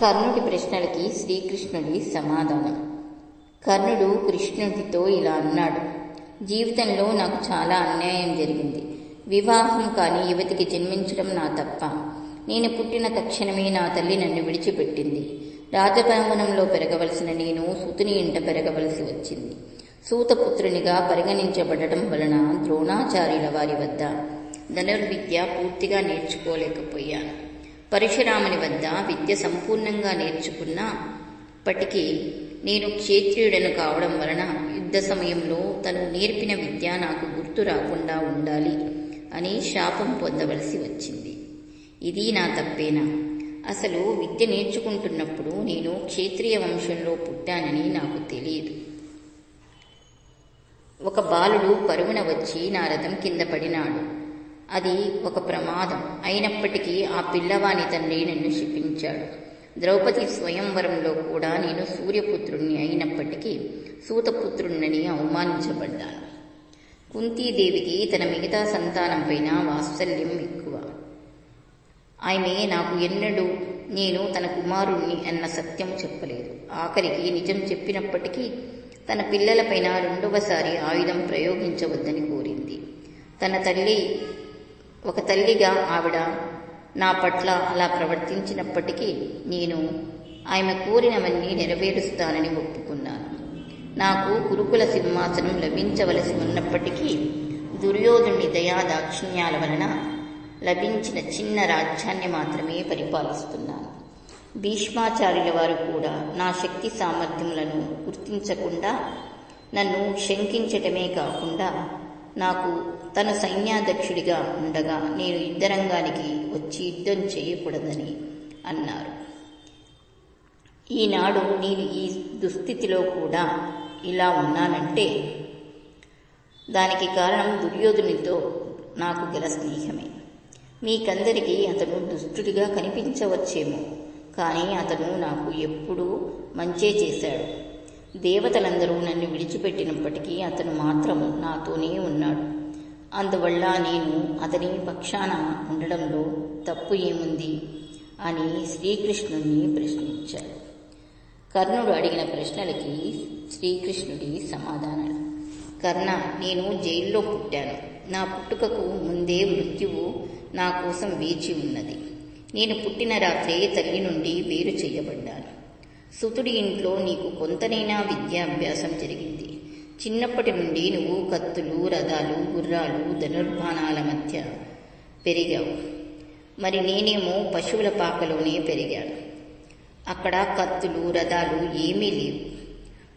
కర్ణుడి ప్రశ్నలకి శ్రీకృష్ణుడి సమాధానం. కర్ణుడు కృష్ణుడితో ఇలా అన్నాడు జీవితంలో నాకు చాలా అన్యాయం జరిగింది. వివాహం కాని యువతికి జన్మించడం నా తప్ప. నేను పుట్టిన తక్షణమే నా తల్లి నన్ను విడిచిపెట్టింది. రాజభవనంలో పెరగవలసిన నేను సూతుని ఇంట పెరగవలసి వచ్చింది. సూతపుత్రునిగా పరిగణించబడటం వలన ద్రోణాచార్యుల వారి వద్ద ధనుర్విద్య పూర్తిగా నేర్చుకోలేకపోయాను. పరశురాముని వద్ద విద్య సంపూర్ణంగా నేర్చుకున్నప్పటికీ నేను క్షేత్రియుడను కావడం వలన యుద్ధ సమయంలో తను నేర్పిన విద్య నాకు గుర్తు రాకుండా ఉండాలి అని శాపం పొందవలసి వచ్చింది. ఇది నా తప్పేనా? అసలు విద్య నేర్చుకుంటున్నప్పుడు నేను క్షేత్రియ వంశంలో పుట్టానని నాకు తెలియదు. ఒక బాలుడు పరుగున వచ్చి నా రథం కింద పడినాడు. అది ఒక ప్రమాదం. అయినప్పటికీ ఆ పిల్లవాని తండ్రి నన్ను శిపించాడు. ద్రౌపది స్వయంవరంలో కూడా నేను సూర్యపుత్రుణ్ణి అయినప్పటికీ సూతపుత్రుణ్ణని అవమానించబడ్డాను. కుంతీదేవికి తన మిగతా సంతానంపైన వాత్సల్యం ఎక్కువ. ఆమె నాకు ఎన్నడూ నేను తన కుమారుణ్ణి అన్న సత్యం చెప్పలేదు. ఆఖరికి నిజం చెప్పినప్పటికీ తన పిల్లలపైన రెండవసారి ఆయుధం ప్రయోగించవద్దని కోరింది. తన తల్లి ఒక తల్లిగా ఆవిడ నా పట్ల అలా ప్రవర్తించినప్పటికీ నేను ఆమె కోరినవన్నీ నెరవేరుస్తానని ఒప్పుకున్నాను. నాకు గురుకుల సింహాసనం లభించవలసి ఉన్నప్పటికీ దుర్యోధుని దయా దాక్షిణ్యాల వలన లభించిన చిన్న రాజ్యాన్ని మాత్రమే పరిపాలిస్తున్నాను. భీష్మాచార్యుల వారు కూడా నా శక్తి సామర్థ్యములను గుర్తించకుండా నన్ను శంకించటమే కాకుండా నాకు తన సైన్యాధ్యక్షుడిగా ఉండగా నేను యుద్ధరంగానికి వచ్చి యుద్ధం చేయకూడదని అన్నారు. ఈనాడు నేను ఈ దుస్థితిలో కూడా ఇలా ఉన్నానంటే దానికి కారణం దుర్యోధునితో నాకు గల స్నేహమే. మీకందరికీ అతను దుష్టుడిగా కనిపించవచ్చేమో కానీ అతను నాకు ఎప్పుడూ మంచే చేశాడు. దేవతలందరూ నన్ను విడిచిపెట్టినప్పటికీ అతను మాత్రం నాతోనే ఉన్నాడు. అందువల్ల నేను అతని పక్షాన ఉండడంలో తప్పు ఏముంది అని శ్రీకృష్ణుణ్ణి ప్రశ్నించాడు. కర్ణుడు అడిగిన ప్రశ్నలకి శ్రీకృష్ణుడి సమాధానం కర్ణ నేను జైల్లో పుట్టాను. నా పుట్టుకకు ముందే మృత్యువు నా కోసం వేచి ఉన్నది. నేను పుట్టిన రాత్రే తల్లి నుండి వేరు చేయబడ్డాను. సుతుడి ఇంట్లో నీకు కొంతనైనా విద్యాభ్యాసం జరిగింది. చిన్నప్పటి నుండి నువ్వు కత్తులు రథాలు గుర్రాలు ధనుర్బాణాల మధ్య పెరిగావు. మరి నేనేమో పశువుల పాకలోనే పెరిగాను. అక్కడ కత్తులు రథాలు ఏమీ లేవు.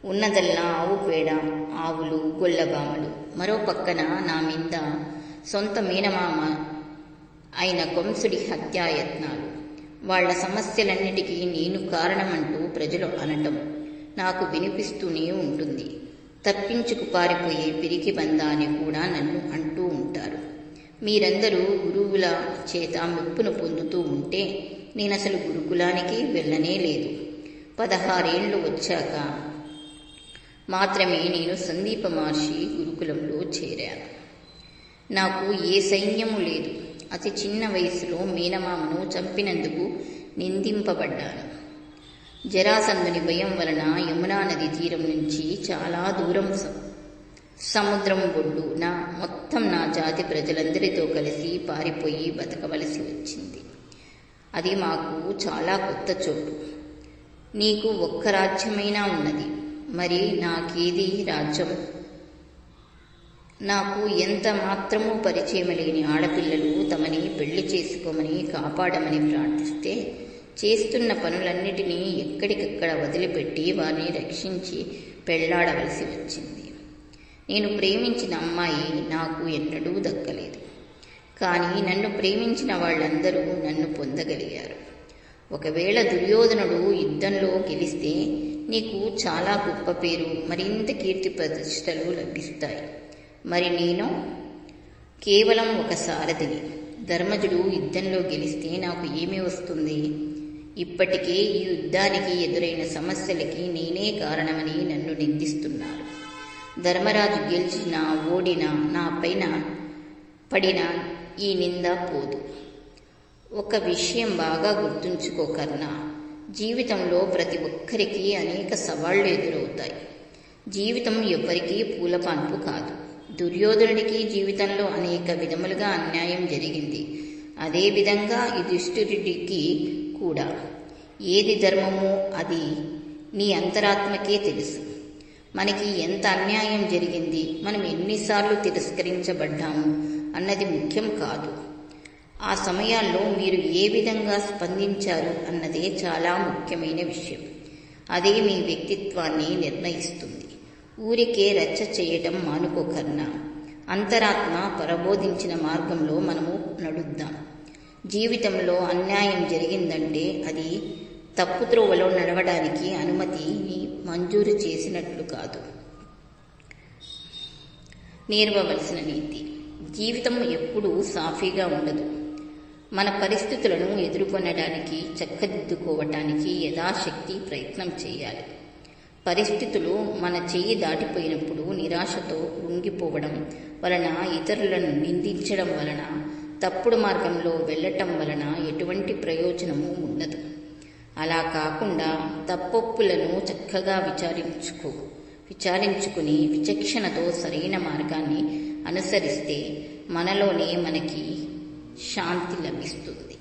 ఉన్నదల్లా ఆవు పేడ ఆవులు గొల్లబామలు. మరో పక్కన నా మీద సొంత మీనమామ అయిన కంసుడి హత్యాయత్నాలు. వాళ్ళ సమస్యలన్నిటికీ నేను కారణమంటూ ప్రజలు అనటం నాకు వినిపిస్తూనే ఉంటుంది. తప్పించుకు పారిపోయే పిరికి బందా అని కూడా నన్ను అంటూ ఉంటారు. మీరందరూ గురువుల చేత మెప్పును పొందుతూ ఉంటే నేను అసలు గురుకులానికి వెళ్ళనే లేదు. పదహారేళ్ళు వచ్చాక మాత్రమే నేను సందీప మహర్షి గురుకులంలో చేరాను. నాకు ఏ సైన్యము లేదు. అతి చిన్న వయసులో మీనమామను చంపినందుకు నిందింపబడ్డాను. జరాసందుని భయం వలన యమునా నది తీరం నుంచి చాలా దూరం సముద్రం ఒడ్డు నా మొత్తం నా జాతి ప్రజలందరితో కలిసి పారిపోయి బతకవలసి వచ్చింది. అది మాకు చాలా కొత్త చోటు. నీకు ఒక్క రాజ్యమైనా ఉన్నది. మరి నాకేది రాజ్యం? నాకు ఎంత మాత్రమూ పరిచయం లేని ఆడపిల్లలు తమని పెళ్ళి చేసుకోమని కాపాడమని ప్రార్థిస్తే చేస్తున్న పనులన్నిటినీ ఎక్కడికక్కడ వదిలిపెట్టి వారిని రక్షించి పెళ్ళాడవలసి వచ్చింది. నేను ప్రేమించిన అమ్మాయి నాకు ఎన్నడూ దక్కలేదు. కానీ నన్ను ప్రేమించిన వాళ్ళందరూ నన్ను పొందగలిగారు. ఒకవేళ దుర్యోధనుడు యుద్ధంలో గెలిస్తే నీకు చాలా గొప్ప పేరు మరింత కీర్తి ప్రతిష్టలు లభిస్తాయి. మరి నేను? కేవలం ఒక సారథిని. ధర్మజుడు యుద్ధంలో గెలిస్తే నాకు ఏమి వస్తుంది? ఇప్పటికే ఈ యుద్ధానికి ఎదురైన సమస్యలకి నేనే కారణమని నన్ను నిందిస్తున్నారు. ధర్మరాజు గెలిచిన ఓడిన నా పైన పడిన ఈ నింద పోదు. ఒక విషయం బాగా గుర్తుంచుకో కర్ణ. జీవితంలో ప్రతి ఒక్కరికి అనేక సవాళ్ళు ఎదురవుతాయి. జీవితం ఎవ్వరికీ పూలపాన్పు కాదు. దుర్యోధనుడికి జీవితంలో అనేక విధములుగా అన్యాయం జరిగింది. అదేవిధంగా యుధిష్ఠిరుడికి కూడా. ఏది ధర్మమో అది నీ అంతరాత్మకే తెలుసు. మనకి ఎంత అన్యాయం జరిగింది మనం ఎన్నిసార్లు తిరస్కరించబడ్డాము అన్నది ముఖ్యం కాదు. ఆ సమయాల్లో మీరు ఏ విధంగా స్పందించారు అన్నదే చాలా ముఖ్యమైన విషయం. అదే మీ వ్యక్తిత్వాన్ని నిర్ణయిస్తుంది. ఊరికే రచ్చ చేయటం మానుకోకర్నా అంతరాత్మ ప్రబోధించిన మార్గంలో మనము నడుద్దాం. జీవితంలో అన్యాయం జరిగిందంటే అది తప్పు త్రోవలో నడవడానికి అనుమతిని మంజూరు చేసినట్లు కాదు. నేర్వవలసిన నీతి. జీవితం ఎప్పుడూ సాఫీగా ఉండదు. మన పరిస్థితులను ఎదుర్కొనడానికి చక్కదిద్దుకోవటానికి యథాశక్తి ప్రయత్నం చేయాలి. పరిస్థితులు మన చెయ్యి దాటిపోయినప్పుడు నిరాశతో కృంగిపోవడం వలన ఇతరులను నిందించడం వలన తప్పుడు మార్గంలో వెళ్ళటం వలన ఎటువంటి ప్రయోజనము ఉండదు. అలా కాకుండా తప్పొప్పులను చక్కగా విచారించుకో విచారించుకుని విచక్షణతో సరైన మార్గాన్ని అనుసరిస్తే మనలోనే మనకి శాంతి లభిస్తుంది.